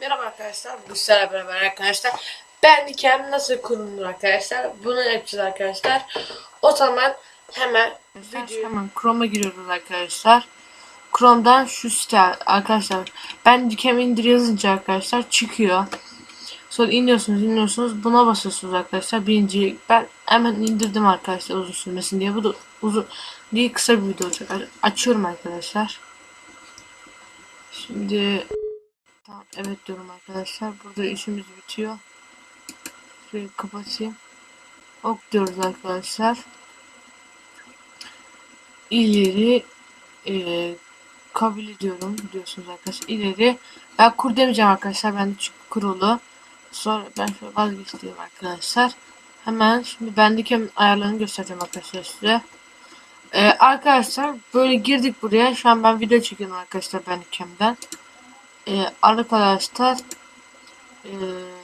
Merhaba arkadaşlar. Bu sizlerle beraber arkadaşlar. Ben Nikem nasıl kurulur arkadaşlar. Bunu yapacağız arkadaşlar. O zaman hemen video... Hemen Chrome'a giriyoruz arkadaşlar. Chrome'dan şu site arkadaşlar. Ben Nikem indir yazınca arkadaşlar çıkıyor. Sonra iniyorsunuz iniyorsunuz. Buna basıyorsunuz arkadaşlar. Birinci ben hemen indirdim arkadaşlar uzun sürmesin diye. Bu da uzun değil kısa bir video olacak. Açıyorum arkadaşlar. Şimdi Tamam evet diyorum arkadaşlar. Burada işimiz bitiyor. Şurayı kapatayım. Ok diyoruz arkadaşlar. İleri e, kabul ediyorum diyorsunuz arkadaşlar. İleri ben kur demeyeceğim arkadaşlar. Ben çünkü kurulu. Sonra ben şöyle vazgeçtim arkadaşlar. Hemen şimdi bendeki ayarlarını göstereceğim arkadaşlar size. Ee, arkadaşlar böyle girdik buraya. Şu an ben video çekiyorum arkadaşlar Bandicam'den e, arkadaşlar e,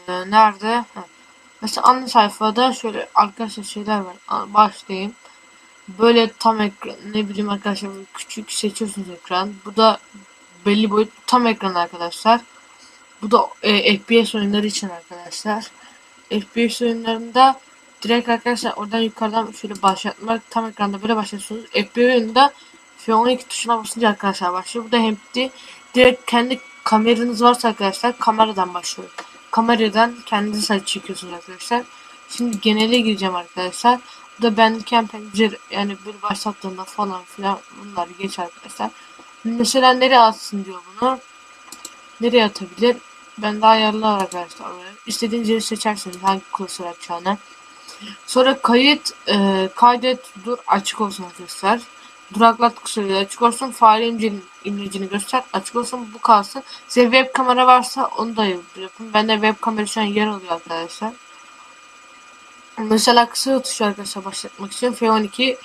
nerede? Ha. Mesela ana sayfada şöyle arkadaşlar şeyler var. Başlayayım. Böyle tam ekran ne bileyim arkadaşlar küçük seçiyorsunuz ekran. Bu da belli boyut tam ekran arkadaşlar. Bu da e, FPS oyunları için arkadaşlar. FPS oyunlarında direkt arkadaşlar oradan yukarıdan şöyle başlatmak tam ekranda böyle başlıyorsunuz. FPS oyununda F12 tuşuna basınca arkadaşlar başlıyor. Bu da hem de direkt kendi kameranız varsa arkadaşlar kameradan başlıyor. Kameradan kendiniz saç çekiyorsunuz arkadaşlar. Şimdi genele gireceğim arkadaşlar. Bu da bendeyken pencere yani böyle başlattığında falan filan bunlar geç arkadaşlar. Mesela nereye atsın diyor bunu. Nereye atabilir? Ben de ayarlı arkadaşlar. İstediğiniz yeri seçerseniz hangi klasör açacağını. Sonra kayıt, e, kaydet, dur açık olsun arkadaşlar. Duraklat kısayla açık olsun. Fare imlecini göster. Açık olsun. Bu kalsın. Size web kamera varsa onu da yapın. Bende web kamera şu an yer alıyor arkadaşlar. Mesela kısa tuşu arkadaşlar başlatmak için F12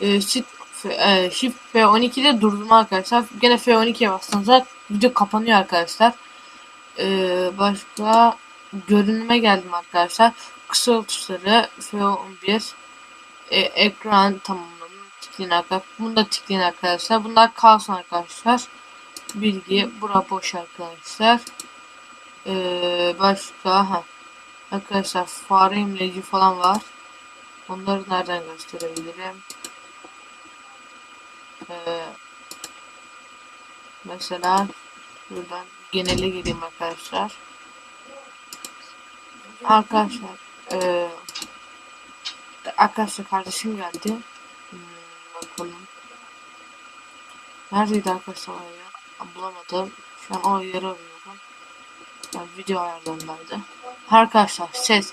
e, shift, e, shift F12'de durdurma arkadaşlar. Gene F12'ye bastığınızda video kapanıyor arkadaşlar. E, başka görünüme geldim arkadaşlar. Kısa tuşları F11 e, ekran tamamlama tıklayın arkadaşlar. Bunu da tıklayın arkadaşlar. Bunlar kalsın arkadaşlar. Bilgi bura boş arkadaşlar. Ee, başka ha. Arkadaşlar fare imleci falan var. Onları nereden gösterebilirim? Ee, mesela buradan genele gireyim arkadaşlar. Arkadaşlar ee, arkadaşlar kardeşim geldi. Neredeydi arkadaşlar o yer? Bulamadım. Şu an o yeri arıyorum. Yani video ayarlarındaydı. Arkadaşlar ses.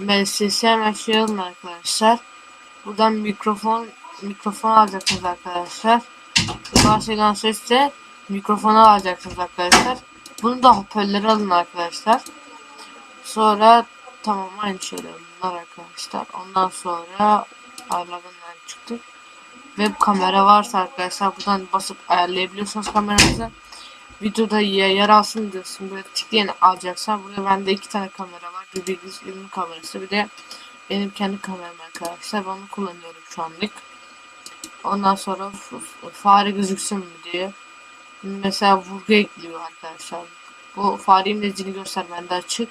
Ben şey alın arkadaşlar. Buradan mikrofon mikrofon alacaksınız arkadaşlar. Bahseden ses de mikrofonu alacaksınız arkadaşlar. Bunu da hoparlörü alın arkadaşlar. Sonra tamam aynı şeyler bunlar arkadaşlar. Ondan sonra ayarlarından çıktık. Web kamera varsa arkadaşlar buradan basıp ayarlayabiliyorsunuz kameranızı. Videoda yer, alsın diyorsun. Böyle tıklayan alacaksan. Burada bende iki tane kamera var. Bir bilgisayarın kamerası bir de benim kendi kameram arkadaşlar. Ben onu kullanıyorum şu anlık. Ondan sonra fare gözüksün mü diye. Mesela vurgu ekliyor arkadaşlar. Bu fare imlecini göster bende açık.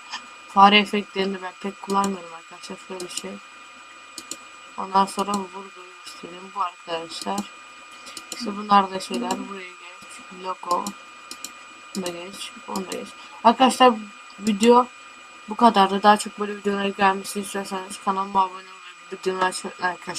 Fare efektlerini ben pek kullanmıyorum arkadaşlar. Şöyle şey. Ondan sonra vurguyu göstereyim. Bu arkadaşlar. İşte bunlar da şeyler. Buraya geç. Logo. Bunu da geç. Da geç. Arkadaşlar video bu kadardı. Daha çok böyle videolara gelmesini istiyorsanız kanalıma abone olmayı, bildirimleri açmayı arkadaşlar.